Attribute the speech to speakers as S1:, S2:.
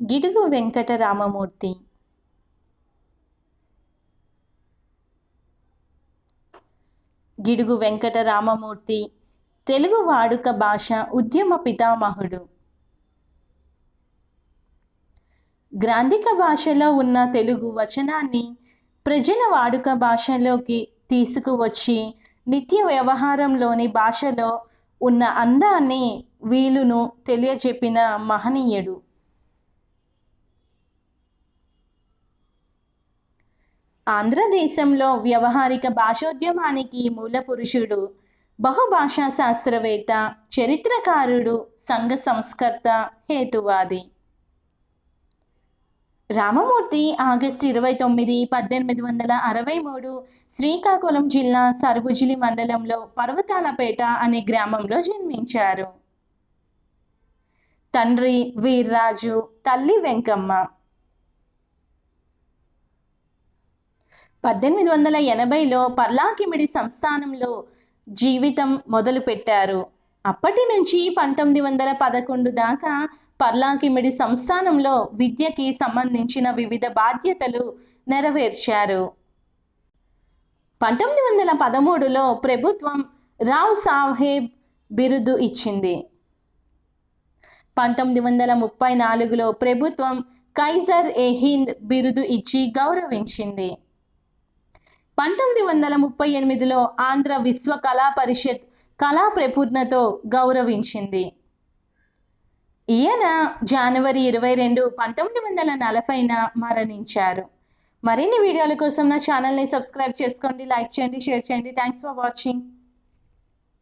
S1: గిడుగు వెంకట రామమూర్తి గిడుగు వెంకట రామమూర్తి తెలుగు వాడుక భాష ఉద్యమ పితామహుడు. గ్రాంధిక భాషలో ఉన్న తెలుగు వచనాన్ని ప్రజల వాడుక భాషలోకి తీసుకువచ్చి నిత్య వ్యవహారంలోని భాషలో ఉన్న అందాన్ని వీలును తెలియజెప్పిన మహనీయుడు. ఆంధ్రదేశంలో వ్యవహారిక భాషోద్యమానికి మూల పురుషుడు బహుభాషా శాస్త్రవేత్త చరిత్రకారుడు సంఘ సంస్కర్త హేతువాది. రామమూర్తి ఆగస్టు ఇరవై తొమ్మిది పద్దెనిమిది వందల అరవై మూడు శ్రీకాకుళం జిల్లా సరుబుజిలి మండలంలో పర్వతాలపేట అనే గ్రామంలో జన్మించారు. తండ్రి వీర్రాజు తల్లి వెంకమ్మ. పద్దెనిమిది వందల ఎనభైలో పర్లాకిమిడి సంస్థానంలో జీవితం మొదలుపెట్టారు. అప్పటి నుంచి పంతొమ్మిది వందల పదకొండు దాకా పర్లాకిమిడి సంస్థానంలో విద్యకి సంబంధించిన వివిధ బాధ్యతలు నెరవేర్చారు. పంతొమ్మిది వందల పదమూడులో ప్రభుత్వం రావ్ సాహెబ్ బిరుదు ఇచ్చింది. పంతొమ్మిది వందల ముప్పై నాలుగులో ప్రభుత్వం కైజర్ ఏ హింద్ బిరుదు ఇచ్చి గౌరవించింది. పంతొమ్మిది వందల ముప్పై ఎనిమిదిలో ఆంధ్ర విశ్వ కళా పరిషత్ కళా ప్రపూర్ణతో గౌరవించింది. ఈయన జనవరి ఇరవై రెండు పంతొమ్మిది వందల నలభైన మరణించారు. మరిన్ని వీడియోల కోసం నా ఛానల్ని సబ్స్క్రైబ్ చేసుకోండి లైక్ చేయండి షేర్ చేయండి. Thanks for watching